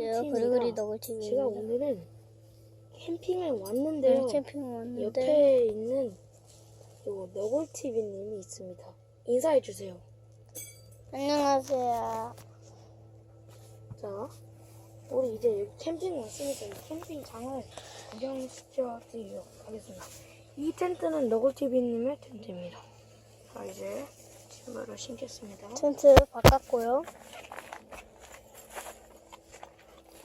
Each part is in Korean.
안녕하세요. 팀입니다. 그리그리 너굴TV입니다. 제가 오늘은 캠핑을 왔는데요. 네, 캠핑 왔는데 옆에 있는 요 너굴TV님이 있습니다. 인사해 주세요. 안녕하세요. 자, 우리 이제 여기 캠핑 왔으니까 이 캠핑장을 구경시켜 드리도록 하겠습니다. 이 텐트는 너굴TV님의 텐트입니다. 자, 이제 신발을 신겠습니다. 텐트 바꿨고요.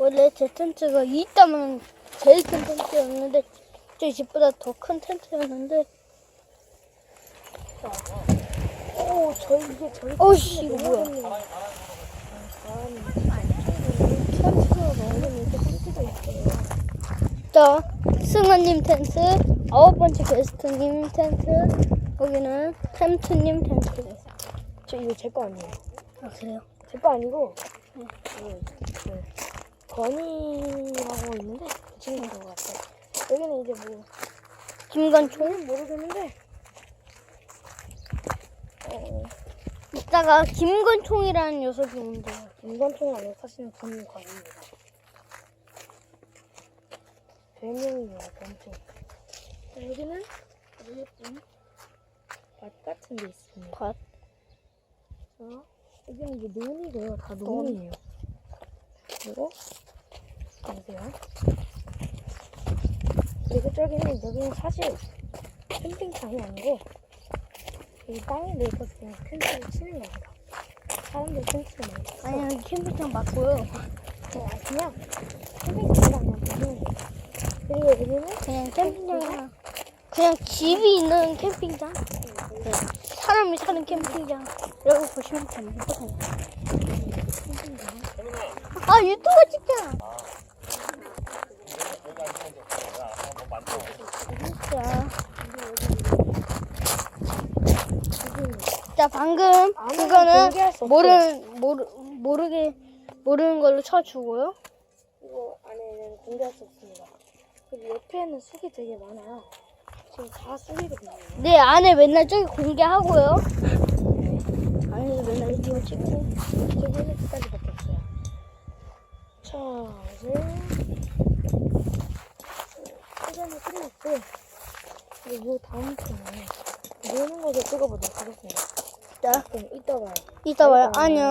원래 제 텐트가 있다면 제일 큰 텐트였는데 저희 집보다 더 큰 텐트였는데 오, 저희 이게 저희 어이씨, 이거 뭐야? 텐트가 너무 이렇게 텐트가 있어요. 자 승아님 텐트 아홉 번째 게스트님 텐트 여기는 템트님 텐트 저 이거 제 거 아니에요. 아 그래요? 제 거 아니고 그, 그 건이라고 있는데 그 친구 거 같아요. 여기는 이제 뭐 김건총 저는 모르겠는데 어, 이따가 김건총이라는 녀석이 온대요. 인간총은 아니고 사실은 건건입니다. 별명이에요 건총. 여기는 아주 예쁜 밭 같은 게 있습니다. 밭. 자, 여기는 이제 논이고요. 다 논이에요. 그리고 보세요. 그리고 저기는 여기는 사실 캠핑장이 아니고 이 땅에 내서 그냥 텐트를 치는 겁니다. 사람들 텐트를 많이 쳐서 아니 여기 캠핑장 맞고요. 그냥 캠핑장이랑 그냥 보는 거예요. 그리고 여기는 그냥 캠핑장 그냥 집이 있는 캠핑장 네. 사람이 사는 캠핑장이라고 보시면 됩니다. 캠핑장. 아 유튜브 찍자. 자, 자 방금 아무나 그거는 공개할 수 없어요. 모르 모르 모르게 모르는 걸로 쳐주고요. 이거 안에는 공개할 수 없습니다. 그리고 옆에는 쑥이 되게 많아요. 지금 다 쑥이거든요. 네 안에 맨날 저기 공개하고요. 안에서 맨날 이거 찍고. 저기 이렇게까지밖에 없어요. 자, 이제 시간이 끝났고 그리고 다음 편에 노는 것을 찍어보도록 하겠습니다. 자 그럼 이따 봐요. 이따 봐요. 안녕.